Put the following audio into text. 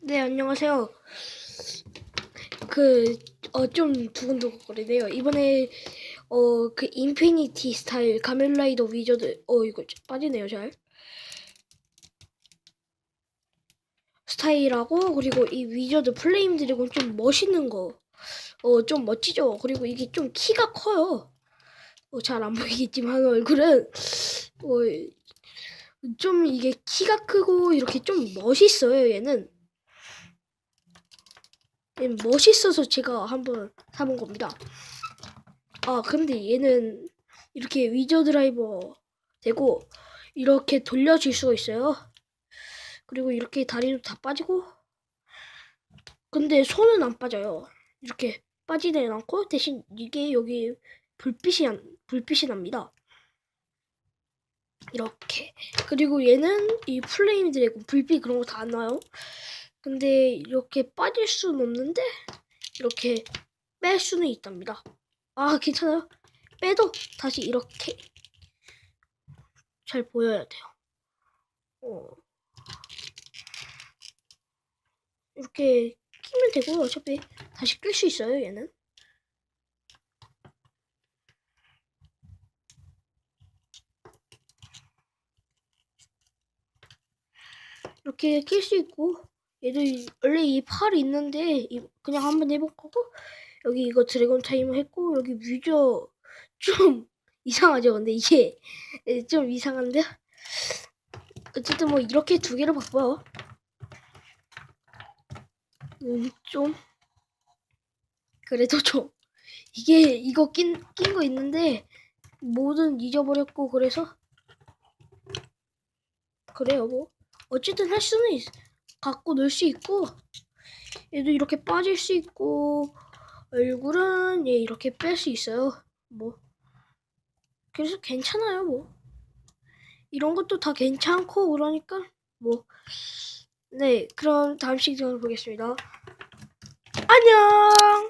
네, 안녕하세요. 그, 어, 좀 두근두근거리네요. 이번에, 어, 그, 인피니티 스타일 가면라이더 위저드, 어, 이거 좀 빠지네요, 잘. 스타일하고, 그리고 이 위저드 플레임 드래곤 좀 멋있는 거. 어, 좀 멋지죠? 그리고 이게 좀 키가 커요. 어, 잘 안 보이겠지만, 얼굴은, 어, 좀 이게 키가 크고, 이렇게 좀 멋있어요, 얘는. 얘 멋있어서 제가 한번 사본 겁니다. 아, 근데 얘는 이렇게 위저 드라이버 되고 이렇게 돌려줄 수가 있어요. 그리고 이렇게 다리도 다 빠지고 근데 손은 안 빠져요. 이렇게 빠지는 않고 대신 이게 여기 불빛이 안, 불빛이 납니다. 이렇게 그리고 얘는 이 플레임 드래곤 불빛 그런 거 다 안 나요. 근데 이렇게 빠질 수는 없는데 이렇게 뺄 수는 있답니다. 아 괜찮아요. 빼도 다시 이렇게 잘 보여야 돼요. 어. 이렇게 끼면 되고요. 어차피 다시 끌수 있어요. 얘는. 이렇게 낄 수 있고 얘도 이- 원래 이 팔이 있는데 이- 그냥 한번 해볼 거고 여기 이거 드래곤 타임 했고 여기 뮤저 좀 이상하죠? 근데 이게 예, 좀 이상한데 어쨌든 뭐 이렇게 두 개를 바꿔요. 음, 좀. 그래도 좀. 이게 이거 낀 낀 거 있는데 뭐든 잊어버렸고 그래서 그래요 뭐. 어쨌든 할 수는 있, 갖고 놀 수 있고 얘도 이렇게 빠질 수 있고 얼굴은 얘 이렇게 뺄 수 있어요. 뭐. 그래서 괜찮아요 뭐. 이런 것도 다 괜찮고 그러니까 뭐. 네 그럼 다음 시간을 보겠습니다. 안녕